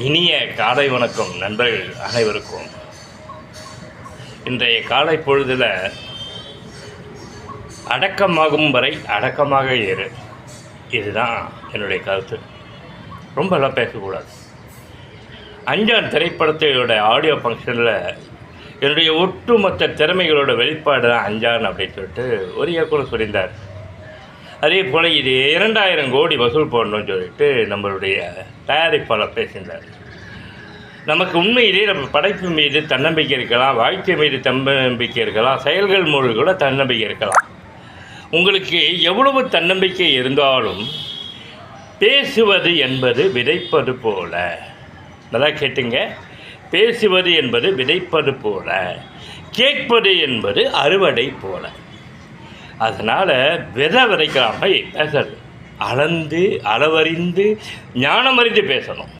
இனிய காலை வணக்கம் நண்பர்கள் அனைவருக்கும். இன்றைய காலை பொழுதில் அடக்கமாகும் வரை அடக்கமாக ஏறு இதுதான் என்னுடைய கருத்து. ரொம்பலாம் பேசக்கூடாது. அஞ்சான் திரைப்படத்தோட ஆடியோ ஃபங்க்ஷனில் என்னுடைய ஒட்டுமொத்த திறமைகளோட வெளிப்பாடு தான் அஞ்சான் அப்படின்னு சொல்லிட்டு ஒரு இயக்குனர் சொல்லியிருந்தார். அதே போல் இது இரண்டாயிரம் கோடி வசூல் போடணும்னு சொல்லிட்டு நம்மளுடைய தயாரிப்பாளர் பேசியிருந்தார் நமக்கு உண்மையிலே நம்ம படைப்பு மீது தன்னம்பிக்கை இருக்கலாம் வாழ்க்கை மீது தன்னம்பிக்கை இருக்கலாம் செயல்கள் மூலம் கூட தன்னம்பிக்கை இருக்கலாம். உங்களுக்கு எவ்வளவு தன்னம்பிக்கை இருந்தாலும் பேசுவது என்பது விதைப்பது போல. நல்லா கேட்டுங்க. பேசுவது என்பது விதைப்பது போல. கேட்பது என்பது அறுவடை போல. அதனால் விதை விதைக்காம பேசுறது. அளந்து அளவறிந்து ஞானம் அறிந்து பேசணும்.